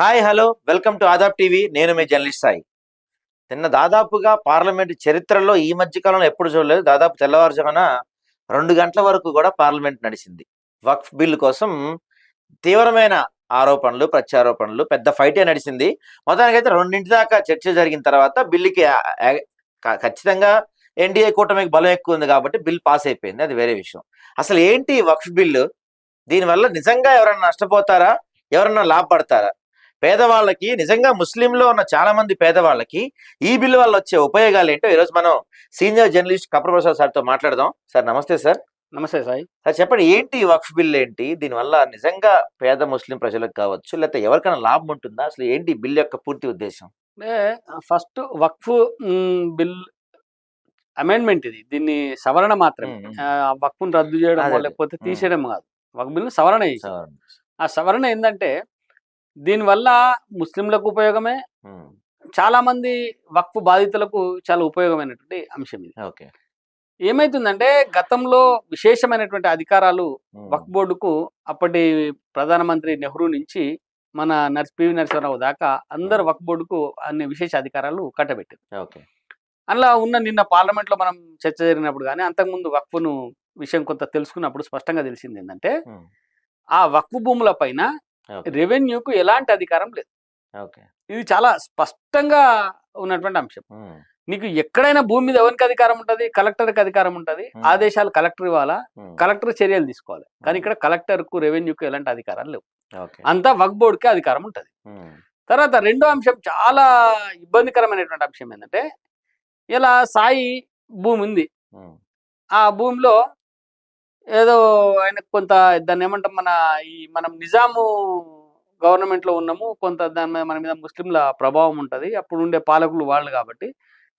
Hi hello. Welcome to Aadab TV. నేను మీ journalist Sai. నిన్న దాదాపుగా పార్లమెంట్ చరిత్రలో ఈ మధ్య కాలంలో ఎప్పుడు చూడలేదు. దాదాపు తెల్లవారుజామున రెండు గంటల వరకు కూడా పార్లమెంట్ నడిచింది. వక్ఫ్ బిల్లు కోసం తీవ్రమైన ఆరోపణలు ప్రత్యారోపణలు పెద్ద ఫైటే నడిచింది. మొత్తానికైతే రెండింటి దాకా చర్చ జరిగిన తర్వాత బిల్లుకి ఖచ్చితంగా ఎన్డీఏ కూటమికి బలం ఎక్కువ ఉంది కాబట్టి బిల్ పాస్ అయిపోయింది. అది వేరే విషయం. అసలు ఏంటి వక్ఫ్ బిల్లు? దీనివల్ల నిజంగా ఎవరైనా నష్టపోతారా? ఎవరన్నా లాభపడతారా? పేదవాళ్ళకి నిజంగా ముస్లింలో ఉన్న చాలా మంది పేదవాళ్ళకి ఈ బిల్లు వల్ల వచ్చే ఉపయోగాలు ఏంటో ఈరోజు మనం సీనియర్ జర్నలిస్ట్ కపర ప్రసాద్ సార్తో మాట్లాడదాం. సార్ నమస్తే సార్. నమస్తే సాయి. సార్ చెప్పండి ఏంటి వక్ఫ్ బిల్ ఏంటి? దీనివల్ల నిజంగా పేద ముస్లిం ప్రజలకు కావచ్చు లేకపోతే ఎవరికైనా లాభం ఉంటుందా? అసలు ఏంటి బిల్ యొక్క పూర్తి ఉద్దేశం? అంటే ఫస్ట్ వక్ఫ్ బిల్ అమెండ్మెంట్ ఇది. దీన్ని సవరణ మాత్రమే. వక్ఫ్ను రద్దు చేయడం. లేకపోతే. తీసేయడం కాదు. వక్ఫ్ బిల్లు సవరణ ఆ సవరణ ఏంటంటే దీనివల్ల ముస్లింలకు ఉపయోగమే. చాలా మంది వక్ఫ్ బాధితులకు చాలా ఉపయోగమైనటువంటి అంశం ఇది. ఓకే. ఏమైతుందంటే గతంలో విశేషమైనటువంటి అధికారాలు వక్ఫ్ బోర్డుకు అప్పటి ప్రధానమంత్రి నెహ్రూ నుంచి మన నర్స్ పివి నరసింహరావు దాకా అందరు వక్ఫ్ బోర్డుకు అన్ని విశేష అధికారాలు కట్టబెట్టారు ఓకే. అలా ఉన్న నిన్న పార్లమెంట్లో మనం చర్చ జరిగినప్పుడు కానీ అంతకుముందు వక్ఫ్ను విషయం కొంత తెలుసుకున్నప్పుడు స్పష్టంగా తెలిసింది ఏంటంటే ఆ వక్ఫ్ భూముల పైన రెవెన్యూకు ఎలాంటి అధికారం లేదు. ఇది చాలా స్పష్టంగా ఉన్నటువంటి అంశం. నీకు ఎక్కడైనా భూమి మీద ఎవరికి అధికారం ఉంటుంది? కలెక్టర్కి అధికారం ఉంటుంది. ఆదేశాలు కలెక్టర్ ఇవ్వాలా? కలెక్టర్ చర్యలు తీసుకోవాలి. కానీ. ఇక్కడ కలెక్టర్కు రెవెన్యూకు ఎలాంటి అధికారాలు లేవు. అంతా వక్ బోర్డుకే అధికారం ఉంటుంది. తర్వాత రెండో అంశం చాలా ఇబ్బందికరమైనటువంటి అంశం ఏంటంటే ఇలా సాయి భూమి ఉంది. ఆ భూమిలో ఏదో ఆయనకు కొంత దాన్ని ఏమంటాం మన ఈ మనం నిజాము గవర్నమెంట్లో ఉన్నాము కొంత దాని మీద మన మీద ముస్లింల ప్రభావం ఉంటుంది. అప్పుడు ఉండే పాలకులు వాళ్ళు కాబట్టి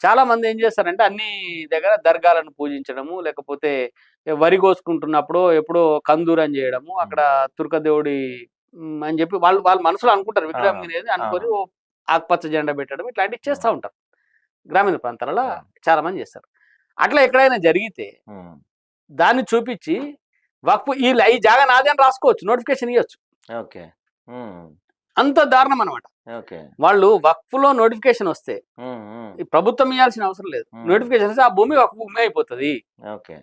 చాలా మంది ఏం చేస్తారంటే అన్ని దగ్గర దర్గాలను పూజించడము లేకపోతే వరి కోసుకుంటున్నప్పుడు ఎప్పుడో కందూరం చేయడము అక్కడ తుర్కదేవుడి అని చెప్పి వాళ్ళు వాళ్ళ మనసులో అనుకుంటారు విగ్రహం ఆ, అనేది అనుకొని ఆకుపచ్చ జెండా పెట్టడం ఇట్లాంటివి చేస్తూ ఉంటారు. గ్రామీణ ప్రాంతాలలో. చాలా మంది చేస్తారు. అట్లా ఎక్కడైనా జరిగితే దాన్ని చూపించి వక్ఫ్ ఈ లై జాగా నాదే అని రాసుకోవచ్చు నోటిఫికేషన్ ఇవ్వచ్చు ఓకే. అంత దారుణం అనమాట వాళ్ళు వక్ఫ్లో నోటిఫికేషన్ వస్తే ఈ ప్రభుత్వం ఇవ్వాల్సిన అవసరం లేదు. నోటిఫికేషన్ వస్తే ఆ భూమి వక్ఫ్ భూమి అయిపోతుంది. ఓకే.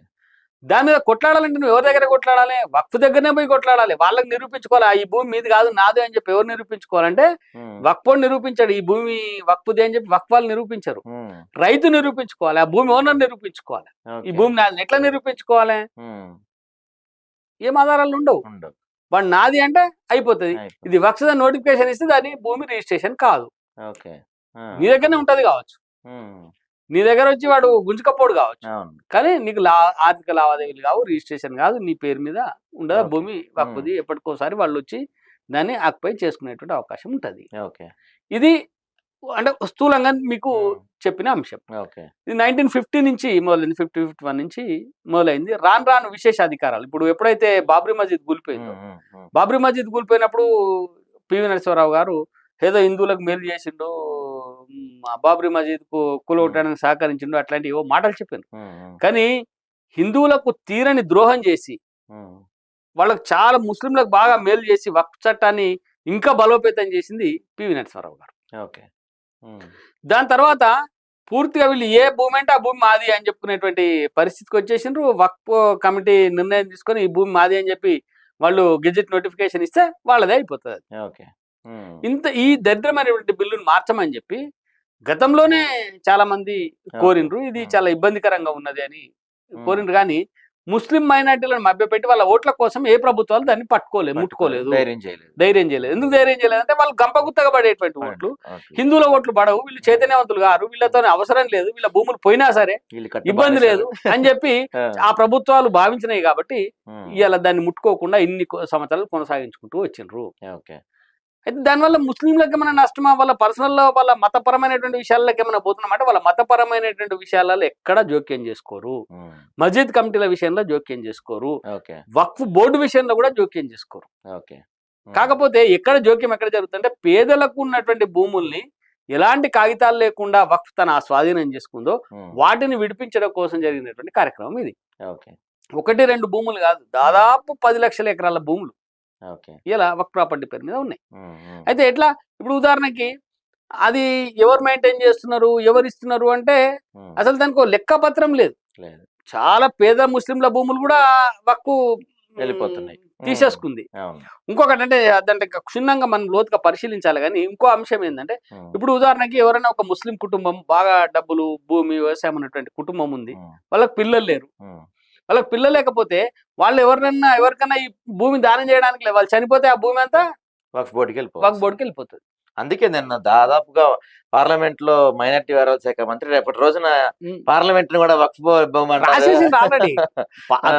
దాని మీద కొట్లాడాలంటే నువ్వు ఎవరి దగ్గర కొట్లాడాలి? వక్ఫ్ దగ్గరనే పోయి కొట్లాడాలి. వాళ్ళకి నిరూపించుకోవాలి. ఆ ఈ భూమి మీది కాదు నాదే అని చెప్పి ఎవరు నిరూపించుకోవాలంటే ఉమ్, వక్ఫ్ నిరూపించాడు. ఈ భూమి వక్ఫ్దే అని చెప్పి వక్ఫ్ వాళ్ళు నిరూపించరు. రైతు నిరూపించుకోవాలి. ఆ భూమి ఓనర్ నిరూపించుకోవాలి. ఈ భూమి నాది. ఎట్లా నిరూపించుకోవాలి? ఏం ఆధారాలు ఉండవు. వాడు నాది అంటే అయిపోతుంది. ఇది వక్సద నోటిఫికేషన్ ఇస్తే దాని భూమి రిజిస్ట్రేషన్ కాదు. నీ దగ్గరనే ఉంటది కావచ్చు. నీ దగ్గర వచ్చి వాడు గుంజుకపోడు కావచ్చు. కానీ నీకు లా ఆర్థిక లావాదేవీలు కావు రిజిస్ట్రేషన్ కాదు నీ పేరు మీద ఉండదు. భూమి వక్కుది ఎప్పటికోసారి వాళ్ళు వచ్చి దాన్ని ఆక్యుపై చేసుకునేటువంటి అవకాశం ఉంటది. ఓకే. ఇది అంటే స్థూలంగా మీకు చెప్పిన అంశం. ఓకే. ఇది నైన్టీన్ ఫిఫ్టీ నుంచి మొదలైంది. ఫిఫ్టీ ఫిఫ్టీ వన్ నుంచి మొదలైంది. రాను రాను విశేష అధికారాలు ఇప్పుడు ఎప్పుడైతే బాబ్రీ మస్జిద్ కూలిపోయిందో బాబ్రీ మస్జిద్ కూలిపోయినప్పుడు పివి నరసింహారావు గారు ఏదో హిందువులకు మేలు చేసిండు బాబ్రీ మస్జిద్కు కూలగొట్టడానికి సహకరించిండు అట్లాంటి ఏవో మాటలు చెప్పాను. కానీ హిందువులకు తీరని ద్రోహం చేసి వాళ్ళకు చాలా ముస్లింలకు బాగా మేలు చేసి వక్ఫ్ చట్టాన్ని ఇంకా బలోపేతం చేసింది పివి నరసింహారావు గారు. ఓకే. దాని తర్వాత పూర్తిగా వీళ్ళు ఏ భూమి అంటే ఆ భూమి మాది అని చెప్పుకునేటువంటి పరిస్థితికి వచ్చేసిండ్రు. వక్ఫ్ కమిటీ నిర్ణయం తీసుకొని ఈ భూమి మాది అని చెప్పి వాళ్ళు గెజెట్ నోటిఫికేషన్ ఇస్తే వాళ్ళదే అయిపోతుంది ఓకే. ఇంత ఈ దరిద్రమైనటువంటి బిల్లును మార్చమని చెప్పి గతంలోనే చాలా మంది కోరిండ్రు. ఇది. చాలా ఇబ్బందికరంగా ఉన్నది అని. కోరిండ్రు. కానీ ముస్లిం మైనార్టీలను మభ్యపెట్టి వాళ్ళ ఓట్ల కోసం ఏ ప్రభుత్వాలు దాన్ని పట్టుకోలేదు. ముట్టుకోలేదు. ధైర్యం చేయలేదు. ధైర్యం చేయలేదు. ఎందుకు ధైర్యం చేయలేదు అంటే వాళ్ళు గంపగుత్తగా పడేటువంటి ఓట్లు. హిందువుల ఓట్లు పడవు. వీళ్ళు చైతన్యవంతులు గారు వీళ్ళతో అవసరం లేదు. వీళ్ళ భూములు పోయినా సరే ఇబ్బంది లేదు. అని చెప్పి ఆ, ప్రభుత్వాలు భావించినాయి కాబట్టి ఇవాళ దాన్ని ముట్టుకోకుండా ఇన్ని సంవత్సరాలు కొనసాగించుకుంటూ వచ్చిండ్రు. ఓకే. అయితే దానివల్ల ముస్లింలకు ఏమైనా నష్టమా? వాళ్ళ పర్సనల్ వాళ్ళ మతపరమైనటువంటి విషయాల్లోకి ఏమైనా పోతున్నామంటే వాళ్ళ మతపరమైనటువంటి విషయాలలో ఎక్కడ జోక్యం చేసుకోరు. మస్జిద్ కమిటీల విషయంలో జోక్యం చేసుకోరు. వక్ఫ్ బోర్డు విషయంలో కూడా జోక్యం చేసుకోరు. కాకపోతే ఎక్కడ జోక్యం ఎక్కడ జరుగుతుందంటే పేదలకు ఉన్నటువంటి భూముల్ని ఎలాంటి కాగితాలు లేకుండా వక్ఫ్ తన స్వాధీనం చేసుకుందో వాటిని విడిపించడం కోసం జరిగినటువంటి కార్యక్రమం ఇది. ఒకటి రెండు భూములు కాదు. దాదాపు పది లక్షల ఎకరాల భూములు. ఇలా వక్ ప్రాపర్టీ పేరు మీద ఉన్నాయి. అయితే ఎట్లా? ఇప్పుడు ఉదాహరణకి అది ఎవరు మెయింటైన్ చేస్తున్నారు? ఎవరు ఇస్తున్నారు? అంటే అసలు దానికి లెక్క పత్రం లేదు. చాలా పేద ముస్లింల భూములు కూడా వక్కు వెళ్ళిపోతున్నాయి. తీసేసుకుంది. ఇంకొకటి అంటే ఇంకా క్షుణ్ణంగా మనం లోతుగా పరిశీలించాలి కానీ ఇంకో అంశం ఏంటంటే ఇప్పుడు ఉదాహరణకి ఎవరైనా ఒక ముస్లిం కుటుంబం బాగా డబ్బులు భూమి వ్యవసాయం ఉన్నటువంటి కుటుంబం ఉంది. వాళ్ళకి పిల్లలు లేరు. వాళ్ళకి పిల్లలు లేకపోతే వాళ్ళు ఎవరినైనా ఎవరికైనా ఈ భూమి దానం చేయడానికి లేదు వాళ్ళు చనిపోతే ఆ భూమి అంతా వక్ఫ్ బోర్డుకి వక్ వెళ్ళిపోవాలి బోర్డుకి వెళ్ళిపోతుంది అందుకే నిన్న దాదాపుగా పార్లమెంట్లో మైనార్టీ వ్యవహారాల శాఖ మంత్రి రేపటి రోజున. పార్లమెంట్ని కూడా వక్ఫ్ ఆల్రెడీ.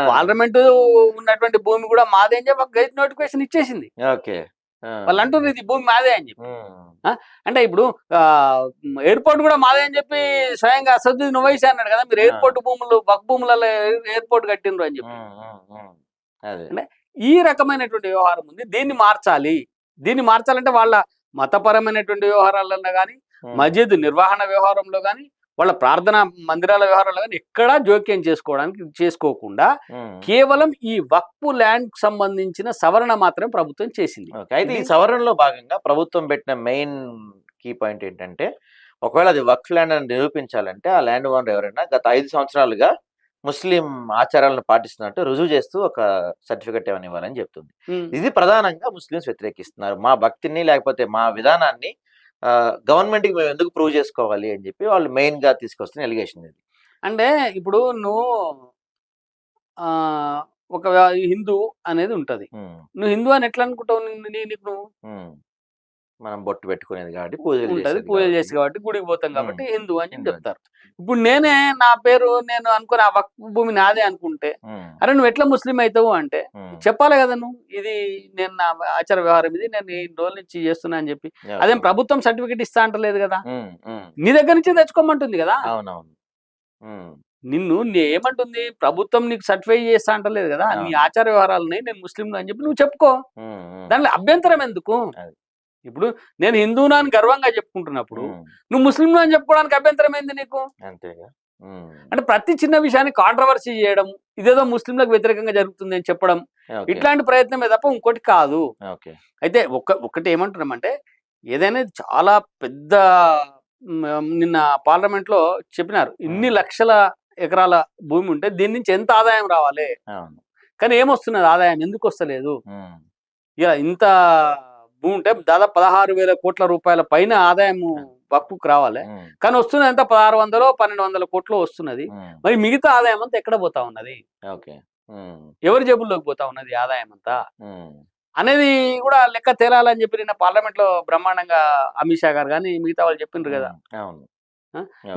పార్లమెంట్ ఉన్నటువంటి భూమి కూడా మాదే చెప్పి గైడ్ నోటిఫికేషన్ ఇచ్చేసింది ఓకే. వాళ్ళు అంటున్నారు ఇది భూమి మాదే అని చెప్పి. అంటే ఇప్పుడు ఎయిర్పోర్ట్ కూడా మాదే అని చెప్పి స్వయంగా అసదుద్దీన్ ఓవైసీ అన్నాడు కదా మీరు. ఎయిర్పోర్ట్ భూములు వక్ భూములలో ఎయిర్పోర్ట్ కట్టిండ్రు అని చెప్పి. అంటే ఈ రకమైనటువంటి వ్యవహారం ఉంది. దీన్ని మార్చాలి. దీన్ని మార్చాలంటే వాళ్ళ మతపరమైనటువంటి వ్యవహారాలలో కానీ మస్జిద్ నిర్వహణ వ్యవహారంలో కానీ వాళ్ళ ప్రార్థన మందిరాల వ్యవహారాల్లో కానీ ఎక్కడా జోక్యం చేసుకోవడానికి చేసుకోకుండా. కేవలం ఈ వక్పు ల్యాండ్ సంబంధించిన సవరణ మాత్రమే ప్రభుత్వం చేసింది. అయితే ఈ సవరణలో భాగంగా ప్రభుత్వం పెట్టిన మెయిన్ కీ పాయింట్ ఏంటంటే ఒకవేళ అది వక్ఫ్ ల్యాండ్ అని నిరూపించాలంటే ఆ ల్యాండ్ ఓనర్ ఎవరైనా గత ఐదు సంవత్సరాలుగా ముస్లిం ఆచారాలను పాటిస్తున్నట్టు రుజువు చేస్తూ ఒక సర్టిఫికెట్ ఏమైనా ఇవ్వాలని చెప్తుంది. ఇది ప్రధానంగా ముస్లిమ్స్ వ్యతిరేకిస్తున్నారు మా భక్తిని లేకపోతే మా విధానాన్ని గవర్నమెంట్కి మేము ఎందుకు ప్రూవ్ చేసుకోవాలి అని చెప్పి వాళ్ళు మెయిన్గా తీసుకొస్తున్న ఎలిగేషన్ ఇది. అంటే ఇప్పుడు నువ్వు ఆ, ఒక హిందూ అనేది ఉంటది. నువ్వు హిందూ అని ఎట్లా అనుకుంటావు నీకు నువ్వు. మనం బొట్టు పెట్టుకునేది కాబట్టి పూజలు ఉంటది పూజలు. చేసి కాబట్టి గుడికి పోతాం కాబట్టి హిందూ అని చెప్తారు ఇప్పుడు నేనే నా పేరు నేను అనుకుని ఆ వక్ఫ్ భూమి నాదే అనుకుంటే అరే నువ్వు ఎట్లా ముస్లిం అవుతావు అంటే. చెప్పాలి కదా నువ్వు ఇది నేను నా ఆచార వ్యవహారం ఇది నేను ఈ రోజుల నుంచి చేస్తున్నా అని చెప్పి. అదేం ప్రభుత్వం సర్టిఫికేట్ ఇస్తా అంటలేదు కదా. నీ దగ్గర నుంచి తెచ్చుకోమంటుంది కదా అవునవును నిన్ను ఏమంటుంది ప్రభుత్వం నీకు సర్టిఫై చేస్తా అంటలేదు కదా నీ. ఆచార వ్యవహారాలని నేను ముస్లిం అని చెప్పి నువ్వు చెప్పుకో. దాంట్లో అభ్యంతరం ఎందుకు. ఇప్పుడు నేను హిందూనా అని గర్వంగా చెప్పుకుంటున్నప్పుడు నువ్వు ముస్లిం అని చెప్పుకోవడానికి అభ్యంతరం ఏంది నీకు? అంతేగా. అంటే ప్రతి చిన్న విషయాన్ని కాంట్రవర్సీ చేయడం ఇదేదో ముస్లింలకు వ్యతిరేకంగా జరుగుతుంది అని చెప్పడం. ఇట్లాంటి ప్రయత్నమే తప్ప ఇంకోటి కాదు. అయితే ఒక్క ఒకటి ఏమంటున్నామంటే ఏదైనా చాలా పెద్ద నిన్న పార్లమెంట్లో చెప్పినారు ఇన్ని లక్షల ఎకరాల భూమి ఉంటే దీని నుంచి ఎంత ఆదాయం రావాలి? కానీ ఏమొస్తున్నది ఆదాయం? ఎందుకు వస్తలేదు? ఇక ఇంత భూమి ఉంటే దాదాపు పదహారు వేల కోట్ల రూపాయల పైన ఆదాయం వక్కుకు రావాలి. కానీ వస్తున్నది ఎంత? పదహారు వందలు పన్నెండు వందల కోట్లు వస్తున్నది. మరి మిగతా ఆదాయం అంతా ఎక్కడ పోతా ఉన్నది? ఎవరి జేబుల్లోకి పోతా ఉన్నది ఆదాయం అంతా? అనేది కూడా లెక్క తేలాలని చెప్పి నిన్న పార్లమెంట్లో బ్రహ్మాండంగా అమిత్ షా గారు కానీ మిగతా వాళ్ళు చెప్పిండ్రు కదా.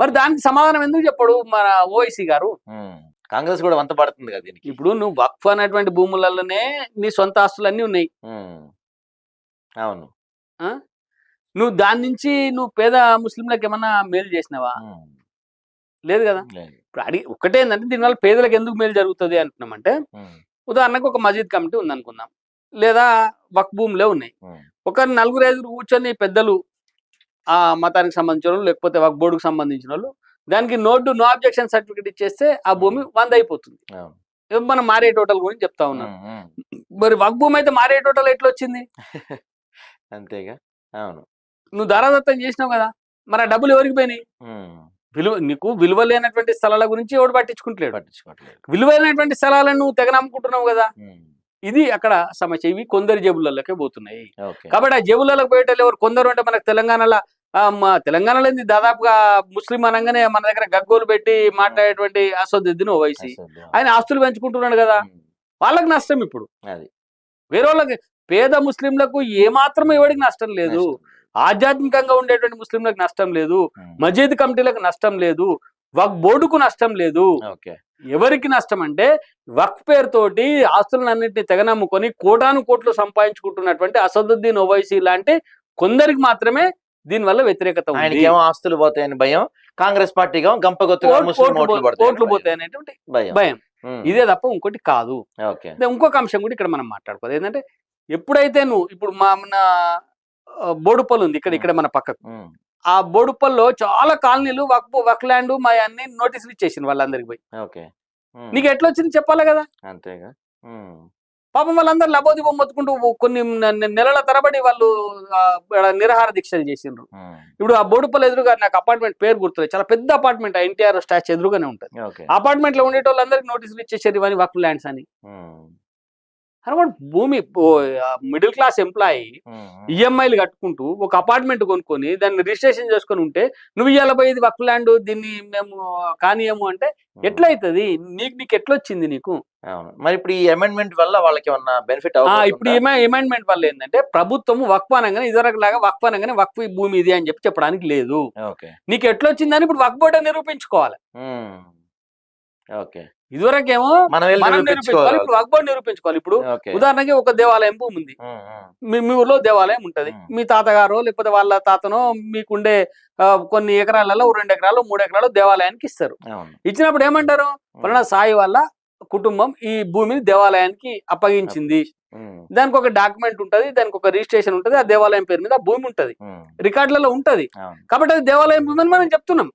మరి దానికి సమాధానం ఎందుకు చెప్పడు మన ఓఐసీ గారు? కాంగ్రెస్ కూడా వంత పడుతుంది కదా ఇప్పుడు నువ్వు వక్ఫ్ అనేటువంటి భూములలోనే నీ సొంత ఆస్తులన్నీ ఉన్నాయి. అవును. నువ్వు దాని నుంచి నువ్వు పేద ముస్లింలకు ఏమన్నా మేలు చేసినావా? ఉమ్, లేదు కదా? లేదు. ఇప్పుడు అడిగి ఒకటే ఏంటంటే దీనివల్ల పేదలకు ఎందుకు మేలు జరుగుతుంది అంటున్నామంటే ఉమ్, ఉదాహరణకు ఒక మస్జిద్ కమిటీ ఉందనుకుందాం. లేదా వక్ భూములే ఉన్నాయి. ఉమ్, ఒక నలుగురు ఐదుగురు కూర్చొని పెద్దలు ఆ మతానికి సంబంధించిన వాళ్ళు లేకపోతే వక్ బోర్డుకు సంబంధించిన వాళ్ళు దానికి నోటు నో అబ్జెక్షన్ సర్టిఫికేట్ ఇచ్చేస్తే ఆ భూమి వంద అయిపోతుంది అవును మనం మారే టోటల్ గురించి చెప్తా ఉన్నాం ఉమ్, ఉమ్, మరి వక్ భూమి అయితే మారే టోటల్ ఎట్లా వచ్చింది అంతేగా? అవును. నువ్వు ధరాదత్తం చేసినావు కదా! మరి ఆ డబ్బులు ఎవరికి పోయినాయి? విలువ నీకు విలువ లేనటువంటి స్థలాల గురించి ఎవడు పట్టించుకుంటలేడు. పట్టించుకోవట్లేదు. విలువైనటువంటి స్థలాలను నువ్వు తెగ నమ్ముకుంటున్నావు కదా! ఇది అక్కడ సమస్య. ఇవి కొందరి జేబులలోకే పోతున్నాయి. కాబట్టి ఆ జేబులలోకి పోయేటోళ్ళు ఎవరు? కొందరు అంటే మనకు తెలంగాణలో మా తెలంగాణలో దాదాపుగా ముస్లిం అనగానే మన దగ్గర గగ్గోలు పెట్టి మాట్లాడేటువంటి అసదుద్దీన్ ఓవైసీ ఆయన ఆస్తులు పెంచుకుంటున్నాడు కదా! వాళ్ళకి నష్టం ఇప్పుడు. అది. వేరే వాళ్ళకి పేద ముస్లింలకు ఏమాత్రం ఎవరికి నష్టం లేదు. ఆధ్యాత్మికంగా ఉండేటువంటి ముస్లింలకు నష్టం లేదు. మజీద్ కమిటీలకు నష్టం లేదు. వక్ బోర్డుకు నష్టం లేదు. ఎవరికి నష్టం అంటే వక్ పేరుతోటి ఆస్తులన్నింటినీ తెగనమ్ముకొని కోటాను కోట్లు సంపాదించుకుంటున్నటువంటి అసదుద్దీన్ ఓవైసీ లాంటి కొందరికి మాత్రమే దీనివల్ల వ్యతిరేకత ఏమో ఆస్తులు పోతాయని భయం కాంగ్రెస్ పార్టీగా ముస్లిం ఓట్లు ఓట్లు పో- పడతాయని ఓట్లు భయం. ఇదే తప్ప ఇంకోటి కాదు. ఇంకొక అంశం కూడా ఇక్కడ మనం మాట్లాడుకోవాలి. ఏంటంటే ఎప్పుడైతే నువ్వు ఇప్పుడు మా మన బోడుపల్లి ఉంది ఇక్కడ ఇక్కడ మన పక్కకు. ఆ. బోడుపల్లో చాలా కాలనీలు వక్ వక్ ల్యాండ్ మా అన్ని నోటీసులు ఇచ్చేసింది వాళ్ళందరికి పోయి. ఓకే. నీకు ఎట్లా వచ్చింది చెప్పాలి కదా? అంతేగా. పాపం వాళ్ళందరూ లబోదిబో మొత్తుకుంటూ కొన్ని నెలల తరబడి వాళ్ళు నిరాహార దీక్షలు చేసిండ్రు. ఇప్పుడు ఆ బోడుపల్లి ఎదురుగా నాకు అపార్ట్మెంట్ పేరు గుర్తులేదు. చాలా పెద్ద అపార్ట్మెంట్ ఎన్టీఆర్ స్టాచ్ ఎదురుగానే ఉంటుంది. అపార్ట్మెంట్లో ఉండేటోళ్ళందరికీ నోటీసులు ఇచ్చేసారు ఇవన్నీ వక్ ల్యాండ్స్ అని. అనమాట భూమి మిడిల్ క్లాస్ ఎంప్లాయీ. ఈఎంఐలు కట్టుకుంటూ ఒక అపార్ట్మెంట్ కొనుక్కొని దాన్ని రిజిస్ట్రేషన్ చేసుకొని ఉంటే నువ్వు ఇవాళ పోయి ఇది వక్ ల్యాండ్ దీన్ని మేము కానియము అంటే ఎట్లయితది? నీకు నీకు ఎట్లొచ్చింది నీకు? మరి ఇప్పుడు ఈ అమెండ్మెంట్ వల్ల వాళ్ళకి ఏమన్నా బెనిఫిట్ ఇప్పుడు అమెండ్మెంట్ వల్ల ఏంటంటే ప్రభుత్వం వక్ఫ్ అనగానే ఇదివరకు లాగా వక్ఫ్ అనగానే వక్ఫ్ భూమి ఇది అని చెప్పి చెప్పడానికి లేదు. నీకు ఎట్లొచ్చిందని ఇప్పుడు వక్ఫ్ బోర్డు నిరూపించుకోవాలి. ఓకే. ఇదివరకేమో మనం నిరూపించుకోవాలి. ఇప్పుడు వక్ఫ్ బోర్డు నిరూపించుకోవాలి. ఇప్పుడు ఉదాహరణకి ఒక దేవాలయం భూమి ఉంది. మీ మీ ఊర్లో దేవాలయం ఉంటది. మీ తాతగారో లేకపోతే వాళ్ళ తాతనో మీకుండే కొన్ని ఎకరాలలో రెండు ఎకరాలు మూడు ఎకరాలు దేవాలయానికి ఇస్తారు. ఇచ్చినప్పుడు ఏమంటారు? పలానా సాయి వాళ్ళ కుటుంబం ఈ భూమిని దేవాలయానికి అప్పగించింది. దానికి ఒక డాక్యుమెంట్ ఉంటది దానికి ఒక రిజిస్ట్రేషన్ ఉంటది ఆ దేవాలయం పేరు మీద భూమి ఉంటది. రికార్డులలో ఉంటది. కాబట్టి అది దేవాలయం భూమి అని మనం చెప్తున్నాం.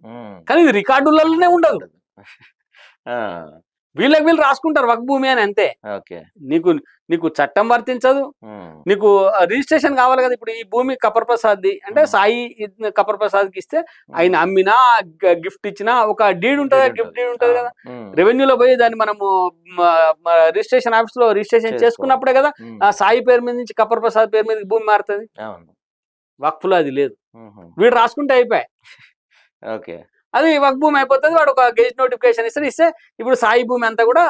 కానీ ఇది రికార్డులలోనే ఉండదు. వీళ్ళకి వీళ్ళు రాసుకుంటారు వక్ భూమి అని అంతే. ఓకే. నీకు నీకు చట్టం వర్తించదు. నీకు రిజిస్ట్రేషన్ కావాలి కదా ఇప్పుడు ఈ భూమి కపర్ ప్రసాద్ది అంటే. సాయి కపర్ ప్రసాద్కి ఇస్తే ఆయన అమ్మినా గిఫ్ట్ ఇచ్చినా ఒక డీడ్ ఉంటుంది? గిఫ్ట్. డీడ్ ఉంటుంది కదా? రెవెన్యూలో పోయి దాన్ని మనము రిజిస్ట్రేషన్ ఆఫీస్లో రిజిస్ట్రేషన్. చేసుకున్నప్పుడే కదా సాయి పేరు మీద నుంచి కపర్ ప్రసాద్ పేరు మీద భూమి మారుతుంది? అవును. వక్ఫ్లో అది లేదు. వీడు రాసుకుంటే అయిపోయాయి. ఓకే. అది వక్ భూమి అయిపోతుంది వాడు ఒక గెజిట్ నోటిఫికేషన్ ఇస్తే ఇస్తే ఇప్పుడు సాయి భూమి అంతా కూడా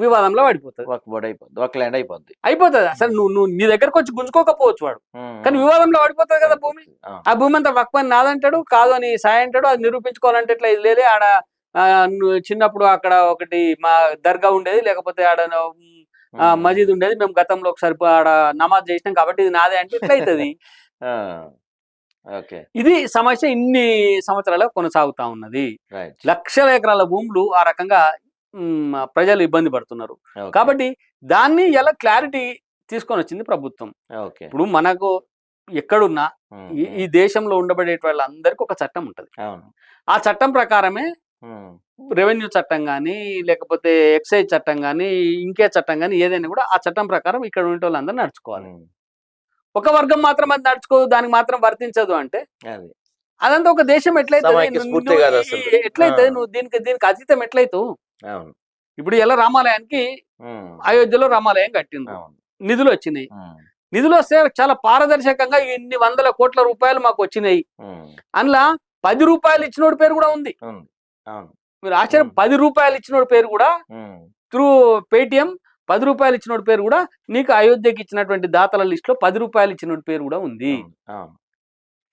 వివాదంలో పడిపోతుంది. వర్క్ బోర్డ్ అయిపోద్ది వర్క్ ల్యాండ్ అయిపోద్ది. అయిపోతుంది. అసలు నువ్వు నువ్వు నీ దగ్గరకు వచ్చి గుంజుకోకపోవచ్చు వాడు. కానీ వివాదంలో పడిపోతుంది కదా భూమి. ఆ. భూమి అంతా వక్ పని నాదంటాడు కాదు అని సాయి అంటాడు అది నిరూపించుకోవాలంటే ఇట్లా ఇది లేదే ఆడ చిన్నప్పుడు అక్కడ ఒకటి మా దర్గా ఉండేది లేకపోతే ఆడ మసీద్ ఉండేది మేము గతంలో ఒకసారి ఆడ నమాజ్ చేసినాం కాబట్టి ఇది నాదే అంటే ఇట్లా అవుతుంది ఇది సమస్య ఇన్ని సంవత్సరాలుగా కొనసాగుతా ఉన్నది. లక్షల ఎకరాల భూములు ఆ రకంగా ప్రజలు ఇబ్బంది పడుతున్నారు. కాబట్టి దాన్ని ఎలా క్లారిటీ తీసుకొని వచ్చింది ప్రభుత్వం. ఇప్పుడు మనకు ఎక్కడున్నా ఈ దేశంలో ఉండబడే వాళ్ళందరికీ ఒక చట్టం ఉంటది. ఆ చట్టం ప్రకారమే రెవెన్యూ చట్టం కానీ లేకపోతే ఎక్సైజ్ చట్టం కానీ ఇంకే చట్టం కానీ ఏదైనా కూడా ఆ చట్టం ప్రకారం ఇక్కడ ఉండే వాళ్ళందరూ నడుచుకోవాలి ఒక వర్గం మాత్రం అది నడుచుకోదు దానికి మాత్రం వర్తించదు అంటే అది. అదంతా ఒక దేశం ఎట్లయితే. ఎట్లయితే. నువ్వు దీనికి దీనికి అతీతం ఎట్లయితావు అవును. ఇప్పుడు ఎలా రామాలయానికి అయోధ్యలో రామాలయం కట్టింది నిధులు వచ్చినాయి నిధులు వస్తే చాలా పారదర్శకంగా ఇన్ని వందల కోట్ల రూపాయలు మాకు వచ్చినాయి. అందులో పది రూపాయలు ఇచ్చినోడి పేరు కూడా ఉంది. మీరు ఆశ్చర్యం. పది రూపాయలు ఇచ్చినోడి పేరు కూడా త్రూ పేటిఎం పది రూపాయలు ఇచ్చినోడి పేరు కూడా నీకు అయోధ్యకి ఇచ్చినటువంటి దాతల లిస్ట్లో పది రూపాయలు ఇచ్చినోడి పేరు కూడా ఉంది.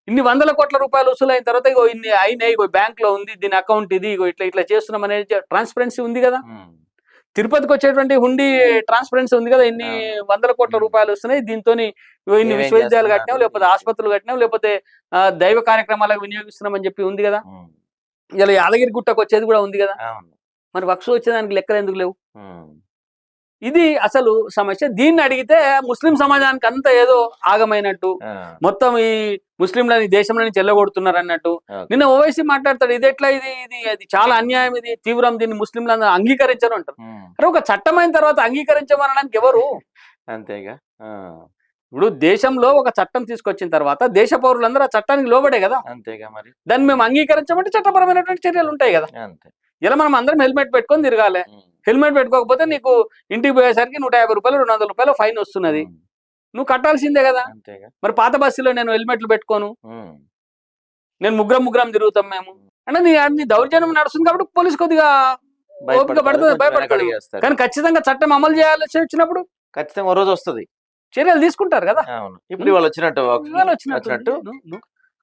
ఇన్ని వందల కోట్ల రూపాయలు వసూలు అయిన తర్వాత ఇగో ఇన్ని అయినాయి ఇగో బ్యాంక్లో ఉంది దీని అకౌంట్ ఇది ఇగో ఇట్లా ఇట్లా చేస్తున్నాం అనేది ట్రాన్స్పరెన్సీ ఉంది కదా? తిరుపతికి వచ్చేటువంటి హుండీ ట్రాన్స్పరెన్సీ ఉంది కదా? ఇన్ని వందల కోట్ల. రూపాయలు వస్తున్నాయి దీంతో ఇన్ని విశ్వవిద్యాలయాలు? కట్టినాం లేకపోతే ఆసుపత్రులు కట్టినాం లేకపోతే దైవ కార్యక్రమాలకు వినియోగిస్తున్నాం అని చెప్పి ఉంది కదా? ఇలా యాదగిరి గుట్టకు వచ్చేది కూడా ఉంది కదా? మరి వక్స్ వచ్చేదానికి లెక్కలు ఎందుకు లేవు? ఇది అసలు సమస్య. దీన్ని అడిగితే ముస్లిం సమాజానికి అంతా ఏదో ఆగమైనట్టు మొత్తం ఈ ముస్లింలని దేశంలో నుంచి ఎల్లగొడుతున్నారు అన్నట్టు. నిన్న ఓవైసీ మాట్లాడతాడు ఇది ఎట్లా ఇది? ఇది అది చాలా అన్యాయం ఇది తీవ్రం దీన్ని ముస్లింలు అంగీకరించరు అంటారు. అరే ఒక చట్టం అయిన తర్వాత అంగీకరించమనడానికి ఎవరు? అంతేగా? ఇప్పుడు దేశంలో ఒక చట్టం తీసుకొచ్చిన తర్వాత దేశ పౌరులందరూ ఆ చట్టానికి లోబడే కదా. అంతేగా మరి? దాన్ని మేము అంగీకరించమంటే చట్టపరమైనటువంటి చర్యలు ఉంటాయి కదా. అంతే. ఇలా మనం అందరం హెల్మెట్ పెట్టుకొని తిరగాలి. హెల్మెట్ పెట్టుకోకపోతే నీకు ఇంటికి పోయేసరికి నూట యాభై రూపాయలు రెండు వందల రూపాయలు ఫైన్ వస్తున్నది. నువ్వు కట్టాల్సిందే కదా. మరి పాత బస్సులో నేను హెల్మెట్లు పెట్టుకోను. నేను ముగ్గురం ముగ్గురం తిరుగుతాం మేము. అంటే నీ నీ దౌర్జన్యం నడుస్తుంది కాబట్టి పోలీస్ కొద్దిగా భయపడతారు, పడుతుంది. వెనకడుగేస్తారు. కానీ ఖచ్చితంగా చట్టం అమలు చేయాల్సి వచ్చినప్పుడు ఖచ్చితంగా రోజు వస్తుంది. చర్యలు తీసుకుంటారు కదా. ఇప్పుడు ఇవాళ వచ్చినట్టు వచ్చినట్టు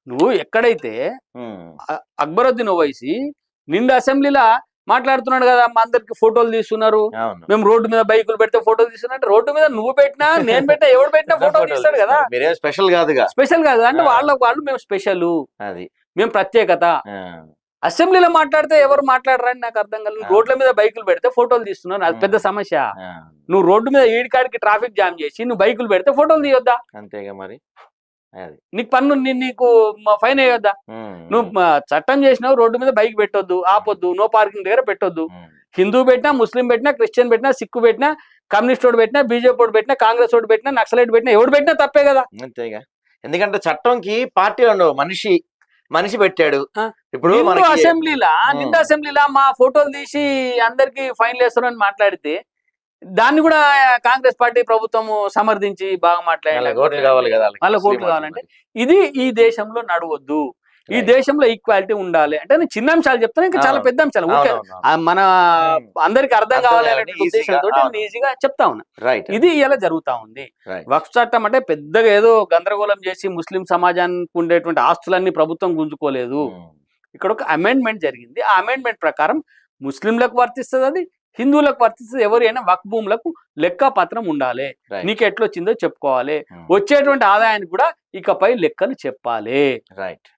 నువ్వు- ఎక్కడైతే అక్బరుద్దీన్ ఓవైసీ నిండు అసెంబ్లీలో మాట్లాడుతున్నాడు కదా మా అందరికి ఫోటోలు తీస్తున్నారు. మేము రోడ్డు మీద బైకులు పెడితే ఫోటోలు తీస్తున్నట్టు రోడ్డు మీద నువ్వు పెట్టినా నేను పెట్టినా ఎవడు పెట్టినా ఫోటో తీస్తాడు కదా. స్పెషల్ కాదుగా. స్పెషల్ కాదు అంటే. వాళ్ళ వాళ్ళు మేము స్పెషల్. అది. మేము ప్రత్యేకత. అసెంబ్లీలో మాట్లాడితే ఎవరు మాట్లాడరని నాకు అర్థం కాలేదు. ఆ. రోడ్ల మీద బైకులు పెడితే ఫోటోలు తీస్తున్నావు అది. పెద్ద సమస్య. నువ్వు రోడ్డు మీద ఈడికాడికి ట్రాఫిక్ జామ్ చేసి నువ్వు బైకులు పెడితే ఫోటోలు తీయొద్దా? అంతేగా మరి. నీకు పన్ను నీ- నీకు ఫైన్ వేయొద్దా? ఉమ్, నువ్వు చట్టం చేసినావు రోడ్డు మీద బైక్ పెట్టొద్దు ఆపొద్దు నో పార్కింగ్ దగ్గర పెట్టొద్దు. హిందూ పెట్టినా ముస్లిం పెట్టినా క్రిస్టియన్ పెట్టినా సిక్కు పెట్టినా కమ్యూనిస్ట్ ఓటు పెట్టినా బీజేపీ ఓటు పెట్టినా కాంగ్రెస్ ఓటు పెట్టినా నక్సలైట్ పెట్టినా ఎవడు పెట్టినా తప్పే కదా. అంతేగా. ఎందుకంటే చట్టంకి పార్టీ ఉండవు. మనిషి మనిషి పెట్టాడు. ఇప్పుడు అసెంబ్లీలా. నిండు అసెంబ్లీలా? మా ఫోటోలు తీసి అందరికి ఫైన్ వేస్తారని మాట్లాడితే దాన్ని కూడా కాంగ్రెస్ పార్టీ ప్రభుత్వం సమర్థించి బాగా కావాలి మాట్లాడాలి కదా ఓట్లు ముస్లిం కావాలంటే ఇది ఈ దేశంలో నడవద్దు. ఈ. దేశంలో ఈక్వాలిటీ ఉండాలి. అంటే నేను చిన్న అంశాలు చెప్తాను ఇంకా చాలా. పెద్ద అంశాలు మన ఉమ్. అందరికి అర్థం కావాలి ఉద్దేశంతో ఈజీగా చెప్తా ఉన్నా. రైట్ ఇది ఇలా జరుగుతా ఉంది. వక్ఫ్ చట్టం అంటే పెద్దగా ఏదో గందరగోళం చేసి ముస్లిం సమాజానికి ఉండేటువంటి ఆస్తులన్నీ ప్రభుత్వం గుంజుకోలేదు. ఇక్కడ ఒక అమెండ్మెంట్ జరిగింది. ఆ అమెండ్మెంట్ ప్రకారం ముస్లింలకు వర్తిస్తుంది అది హిందువులకు వర్తిస్తుంది ఎవరైనా వక్ భూములకు లెక్క పత్రం ఉండాలి నీకు ఎట్లొచ్చిందో చెప్పుకోవాలి. వచ్చేటువంటి ఆదాయానికి కూడా ఇకపై లెక్కలు చెప్పాలి. రైట్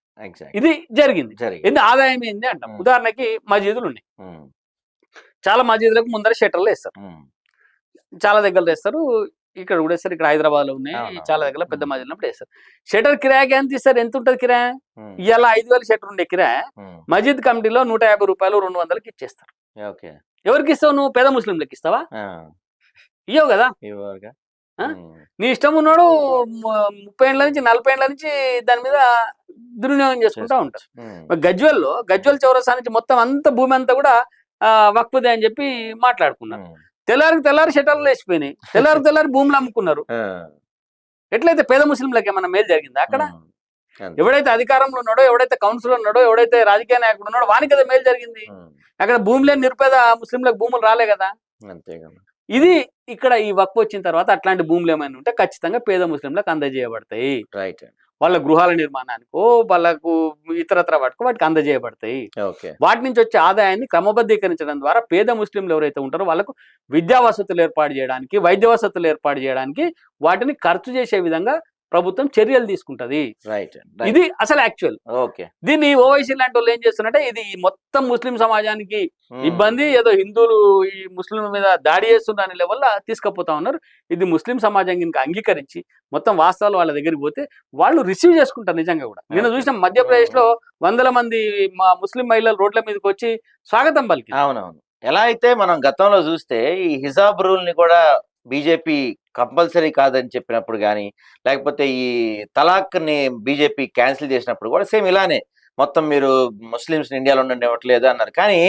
ఇది జరిగింది. ఏంది ఆదాయం ఏంది అంటాం? Hmm. ఉదాహరణకి మసీదులు ఉన్నాయి. ఉమ్, చాలా మసీదులకు ముందర షట్టర్లు వేస్తారు. చాలా దగ్గర వేస్తారు. ఇక్కడ కూడా వేస్తారు. ఇక్కడ హైదరాబాద్లో ఉన్నాయి. చాలా దగ్గర పెద్ద Hmm. మసీదులు వేస్తారు. షటర్ కిరాయికి ఎంత ఇస్తారు? ఎంత ఉంటుంది కిరాయి? ఇవాళ ఐదు వేల షటర్ ఉండే కిరాయి మసీద్ కమిటీలో నూట యాభై రూపాయలు రెండు వందలకి ఇచ్చేస్తారు. ఓకే ఎవరికి ఇస్తావు నువ్వు? పేద ముస్లింలకు ఇస్తావా? ఇవ్వవు కదా. నీ ఇష్టం ఉన్నాడు ముప్పై ఏళ్ళ నుంచి నలభై ఏళ్ళ నుంచి దాని మీద దుర్వినియోగం చేసుకుంటా ఉంటారు గజ్వెల్లో గజ్వెల్ చౌరసా నుంచి మొత్తం అంత భూమి అంతా కూడా ఆ, వక్ఫుదే అని చెప్పి మాట్లాడుకున్నారు. తెల్లారికి తెల్లారి షటర్లు వేసిపోయినాయి తెల్లారి తెల్లారి భూములు అమ్ముకున్నారు. ఎట్లయితే పేద ముస్లింలకు ఏమన్నా మేలు జరిగిందా అక్కడ. ఎవడైతే అధికారంలో ఉన్నాడో ఎవడైతే కౌన్సిలర్ ఉన్నాడో ఎవడైతే రాజకీయ నాయకుడు ఉన్నాడో వానికి కదా మేలు జరిగింది. అక్కడ భూమి లేని నిరుపేద ముస్లింలకు భూములు రాలే కదా. ఇది ఇక్కడ ఈ వక్ఫ్ వచ్చిన తర్వాత అట్లాంటి భూములు ఏమైనా ఉంటే ఖచ్చితంగా పేద ముస్లింలకు అందజేయబడతాయి. రైట్ వాళ్ళ గృహాల నిర్మాణానికో వాళ్ళకు ఇతరత్ర వాటికో వాటికి అందజేయబడతాయి. వాటి నుంచి వచ్చే ఆదాయాన్ని క్రమబద్ధీకరించడం ద్వారా పేద ముస్లింలు ఎవరైతే ఉంటారో వాళ్ళకు విద్యా వసతులు ఏర్పాటు చేయడానికి వైద్య వసతులు ఏర్పాటు చేయడానికి వాటిని ఖర్చు చేసే విధంగా ప్రభుత్వం చర్యలు తీసుకుంటది. రైట్ ఇది అసలు యాక్చువల్ ఓకే దీన్ని ఓవైసీ లాంటి వాళ్ళు ఏం చేస్తున్నారంటే ఇది మొత్తం ముస్లిం సమాజానికి ఉమ్, ఇబ్బంది ఏదో హిందువులు ఈ ముస్లింల మీద దాడి చేస్తున్న అనే లెవెల్లో తీసుకుపోతా ఉన్నారు. ఇది ముస్లిం సమాజం ఇంకా అంగీకరించి మొత్తం వాస్తవాలు వాళ్ళ దగ్గరికి పోతే వాళ్ళు రిసీవ్ చేసుకుంటారు నిజంగా కూడా. నేను. చూసిన మధ్యప్రదేశ్లో వందల మంది మా ముస్లిం మహిళలు రోడ్ల మీదకి వచ్చి స్వాగతం పలికి అవునవును. ఎలా అయితే మనం గతంలో చూస్తే ఈ హిజాబ్ రూల్ని కూడా బీజేపీ కంపల్సరీ కాదని చెప్పినప్పుడు కానీ లేకపోతే ఈ తలాక్ని బీజేపీ క్యాన్సిల్ చేసినప్పుడు కూడా సేమ్ ఇలానే మొత్తం మీరు ముస్లిమ్స్ ఇండియాలో ఉండనివ్వట్లేదు అన్నారు. కానీ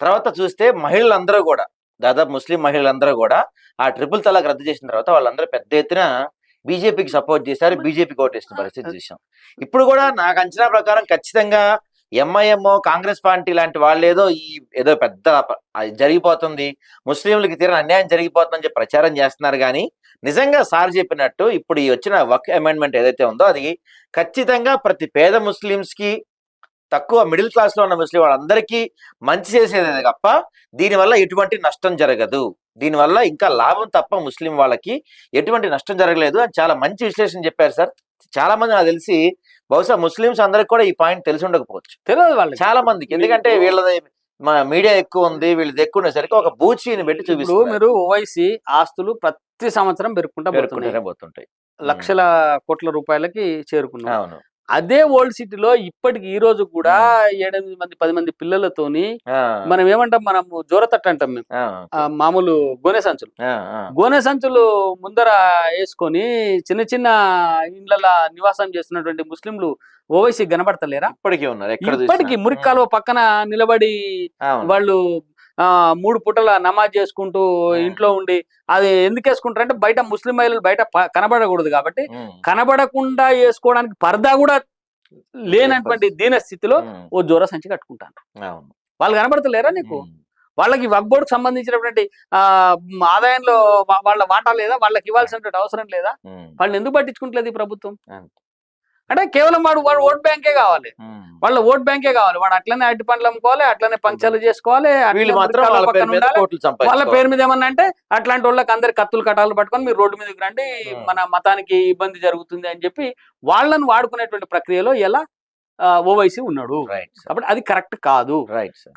తర్వాత చూస్తే మహిళలందరూ కూడా దాదాపు ముస్లిం మహిళలందరూ కూడా ఆ ట్రిపుల్ తలాక్ రద్దు చేసిన తర్వాత వాళ్ళందరూ పెద్ద ఎత్తున బీజేపీకి సపోర్ట్ చేశారు బీజేపీకి ఓటేసిన పరిస్థితి చూసాం ఇప్పుడు కూడా నాకు అంచనా ప్రకారం ఖచ్చితంగా ఎంఐఎంఓ కాంగ్రెస్ పార్టీ లాంటి వాళ్ళు ఏదో ఈ ఏదో పెద్ద జరిగిపోతుంది. ముస్లింలకి తీరని అన్యాయం జరిగిపోతుందని చెప్పి ప్రచారం చేస్తున్నారు కానీ నిజంగా సార్ చెప్పినట్టు ఇప్పుడు ఈ వచ్చిన వక్ అమెండ్మెంట్ ఏదైతే ఉందో అది ఖచ్చితంగా ప్రతి పేద ముస్లిమ్స్కి తక్కువ మిడిల్ క్లాస్లో ఉన్న ముస్లిం వాళ్ళందరికీ మంచి చేసేది తప్ప దీనివల్ల ఎటువంటి నష్టం జరగదు. దీనివల్ల ఇంకా లాభం తప్ప ముస్లిం వాళ్ళకి ఎటువంటి నష్టం జరగలేదు అని చాలా మంచి విశ్లేషణ చెప్పారు సార్. చాలా మంది నాకు తెలిసి బహుశా ముస్లిమ్స్ అందరికి కూడా ఈ పాయింట్ తెలిసి ఉండకపోవచ్చు. తెలియదు వాళ్ళకి. చాలా మందికి. ఎందుకంటే వీళ్ళది మా మీడియా ఎక్కువ ఉంది వీళ్ళది ఎక్కువ ఉండేసరికి ఒక బూచీని పెట్టి చూపిస్తారు మీరు ఓవైసీ ఆస్తులు ప్రతి సంవత్సరం పెరుగుకుంటా పేర్కొంటూనే పోతుంటాయి. లక్షల కోట్ల రూపాయలకి చేరుకున్నాం. అవును. అదే ఓల్డ్ సిటీలో ఇప్పటికి ఈ రోజు కూడా ఏడెనిమిది మంది పది మంది పిల్లలతోని మనం ఏమంటాం మనం జోరతట్టు అంటాం మేము. మామూలు గోనె సంచులు. గోనె సంచులు ముందర వేసుకొని చిన్న చిన్న ఇండ్ల నివాసం చేస్తున్నటువంటి ముస్లింలు ఓవైసీ కనబడతలేరా? ఇప్పటికీ ఉన్నారు ఇప్పటికి. మురికి కాలువ పక్కన నిలబడి. వాళ్ళు మూడు పూటల నమాజ్ చేసుకుంటూ. ఇంట్లో ఉండి అది ఎందుకు వేసుకుంటారంటే బయట ముస్లిం మహిళలు బయట కనబడకూడదు కాబట్టి కనబడకుండా వేసుకోవడానికి పరదా కూడా లేనటువంటి దీన స్థితిలో ఓ జోర సంచి కట్టుకుంటారు అవును. వాళ్ళు కనబడతలేరా నీకు? వాళ్ళకి వక్బోర్డ్ సంబంధించినటువంటి ఆ ఆదాయంలో వాళ్ళ వాటా లేదా? వాళ్ళకి ఇవ్వాల్సినటువంటి అవసరం లేదా? వాళ్ళని ఎందుకు పట్టించుకుంటలేదు ఈ ప్రభుత్వం. అంటే కేవలం వాడు వాడు ఓట్ బ్యాంకే కావాలి. వాళ్ళ ఓట్ బ్యాంకే కావాలి. వాడు అట్లనే అరటి పండ్లు అమ్ముకోవాలి అట్లనే పంచర్లు చేసుకోవాలి వీళ్ళు పేరు మీద ఏమన్నా అంటే అట్లాంటి వాళ్ళకి అందరి కత్తులు కటాలు పట్టుకొని మీరు రోడ్డు మీదకి రండి. మన మతానికి ఇబ్బంది జరుగుతుంది అని చెప్పి వాళ్ళని వాడుకునేటువంటి ప్రక్రియలో ఎలా ఓవైసీ ఉన్నాడు. కాబట్టి అది కరెక్ట్ కాదు.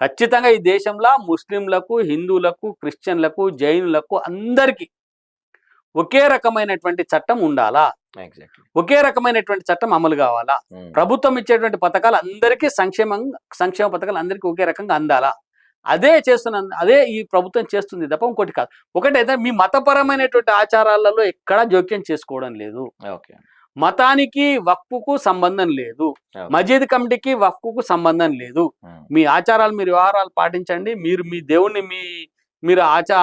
ఖచ్చితంగా ఈ దేశంలో ముస్లింలకు హిందువులకు క్రిస్టియన్లకు జైనులకు అందరికీ ఒకే రకమైనటువంటి చట్టం ఉండాలా? ఒకే రకమైనటువంటి చట్టం అమలు కావాలా? ప్రభుత్వం ఇచ్చేటువంటి పథకాలు అందరికీ సంక్షేమం సంక్షేమ పథకాలు అందరికీ ఒకే రకంగా అందాలా? అదే చేస్తున్న అదే ఈ ప్రభుత్వం చేస్తుంది తప్ప ఇంకోటి కాదు. ఒకటైతే మీ మతపరమైనటువంటి ఆచారాలలో ఎక్కడా జోక్యం చేసుకోవడం లేదు. ఓకే. మతానికి వక్ఫుకు సంబంధం లేదు. మజీద్ కమిటీకి వక్ఫుకు సంబంధం లేదు. ఉమ్, మీ ఆచారాలు మీరు వ్యవహారాలు పాటించండి. మీరు మీ దేవుణ్ణి మీ మీరు ఆచా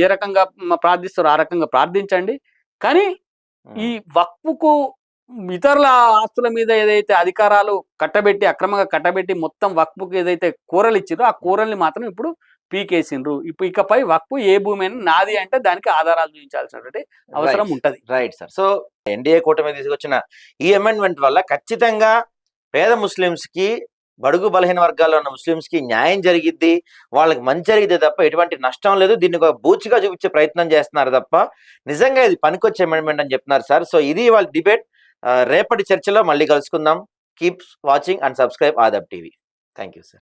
ఏ రకంగా ప్రార్థిస్తారో ఆ రకంగా ప్రార్థించండి. కానీ ఈ వక్ఫుకు ఇతరుల ఆస్తుల మీద ఏదైతే అధికారాలు కట్టబెట్టి అక్రమంగా కట్టబెట్టి మొత్తం వక్ఫుకు ఏదైతే కూరలు ఇచ్చిండ్రో ఆ కూరల్ని మాత్రం ఇప్పుడు పీకేసిండ్రు. ఇప్పుడు ఇకపై వక్ఫు ఏ భూమి అయినా నాది అంటే దానికి ఆధారాలు చూపించాల్సినటువంటి అవసరం. ఉంటది. Right sir. సో ఎన్డీఏ కూటమి తీసుకొచ్చిన ఈ అమెండ్మెంట్ వల్ల ఖచ్చితంగా పేద ముస్లిమ్స్కి బడుగు బలహీన వర్గాల్లో ఉన్న ముస్లిమ్స్కి న్యాయం జరిగిద్ది వాళ్ళకి మంచి జరిగితే తప్ప ఎటువంటి నష్టం లేదు. దీన్ని ఒక బూచిగా చూపించే ప్రయత్నం చేస్తున్నారు తప్ప నిజంగా ఇది పనికొచ్చే అమెండ్మెంట్ అని చెప్తున్నారు సార్. సో ఇది వాళ్ళ డిబేట్ రేపటి చర్చలో మళ్ళీ కలుసుకుందాం. Keep watching and subscribe Aadab TV thank you sir